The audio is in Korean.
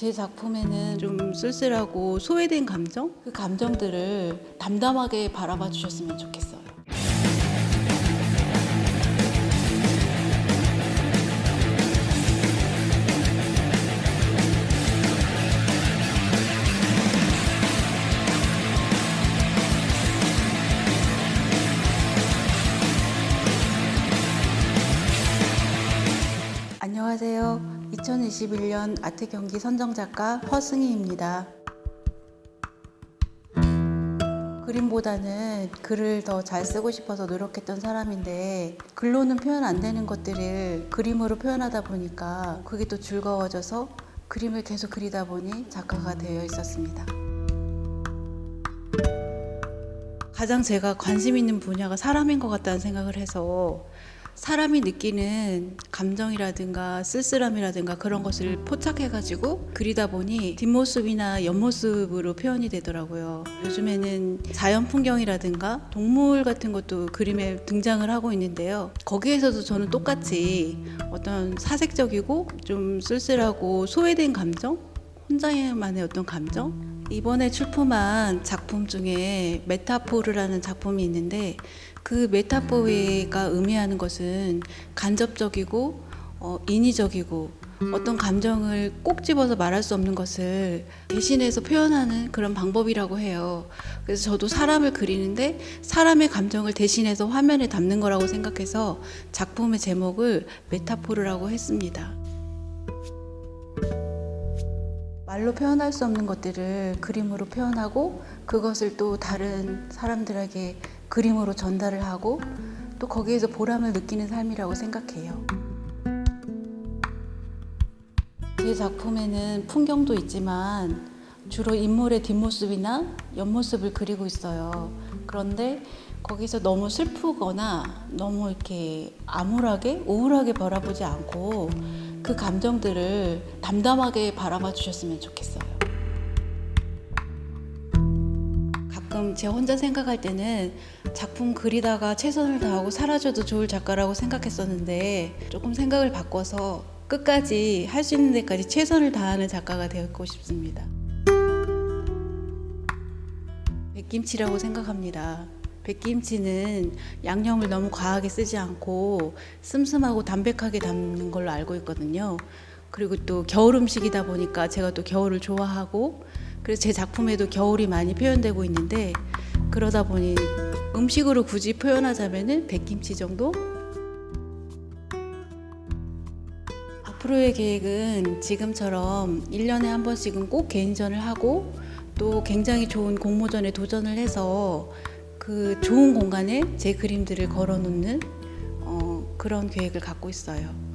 제 작품에는 좀 쓸쓸하고 소외된 감정? 그 감정들을 담담하게 바라봐 주셨으면 좋겠어요. 안녕하세요. 2021년 아트 경기 선정 작가 허승희입니다. 그림보다는 글을 더 잘 쓰고 싶어서 노력했던 사람인데 글로는 표현 안 되는 것들을 그림으로 표현하다 보니까 그게 또 즐거워져서 그림을 계속 그리다 보니 작가가 되어 있었습니다. 가장 제가 관심 있는 분야가 사람인 것 같다는 생각을 해서 사람이 느끼는 감정이라든가 쓸쓸함이라든가 그런 것을 포착해가지고 그리다 보니 뒷모습이나 옆모습으로 표현이 되더라고요. 요즘에는 자연 풍경이라든가 동물 같은 것도 그림에 등장을 하고 있는데요. 거기에서도 저는 똑같이 어떤 사색적이고 좀 쓸쓸하고 소외된 감정? 혼자만의 어떤 감정? 이번에 출품한 작품 중에 메타포르라는 작품이 있는데 그 메타포가 의미하는 것은 간접적이고 어, 인위적이고 어떤 감정을 꼭 집어서 말할 수 없는 것을 대신해서 표현하는 그런 방법이라고 해요. 그래서 저도 사람을 그리는데 사람의 감정을 대신해서 화면에 담는 거라고 생각해서 작품의 제목을 메타포르라고 했습니다. 말로 표현할 수 없는 것들을 그림으로 표현하고 그것을 또 다른 사람들에게 그림으로 전달을 하고 또 거기에서 보람을 느끼는 삶이라고 생각해요. 제 작품에는 풍경도 있지만 주로 인물의 뒷모습이나 옆모습을 그리고 있어요. 그런데 거기서 너무 슬프거나 너무 이렇게 암울하게 우울하게 바라보지 않고 그 감정들을 담담하게 바라봐 주셨으면 좋겠어요. 가끔 제 혼자 생각할 때는 작품 그리다가 최선을 다하고 사라져도 좋을 작가라고 생각했었는데 조금 생각을 바꿔서 끝까지 할 수 있는 데까지 최선을 다하는 작가가 되었고 싶습니다. 백김치라고 생각합니다. 백김치는 양념을 너무 과하게 쓰지 않고 슴슴하고 담백하게 담는 걸로 알고 있거든요. 그리고 또 겨울 음식이다 보니까 제가 또 겨울을 좋아하고 그래서 제 작품에도 겨울이 많이 표현되고 있는데 그러다 보니 음식으로 굳이 표현하자면은 백김치 정도? 앞으로의 계획은 지금처럼 1년에 한 번씩은 꼭 개인전을 하고 또 굉장히 좋은 공모전에 도전을 해서 그 좋은 공간에 제 그림들을 걸어 놓는 어, 그런 계획을 갖고 있어요.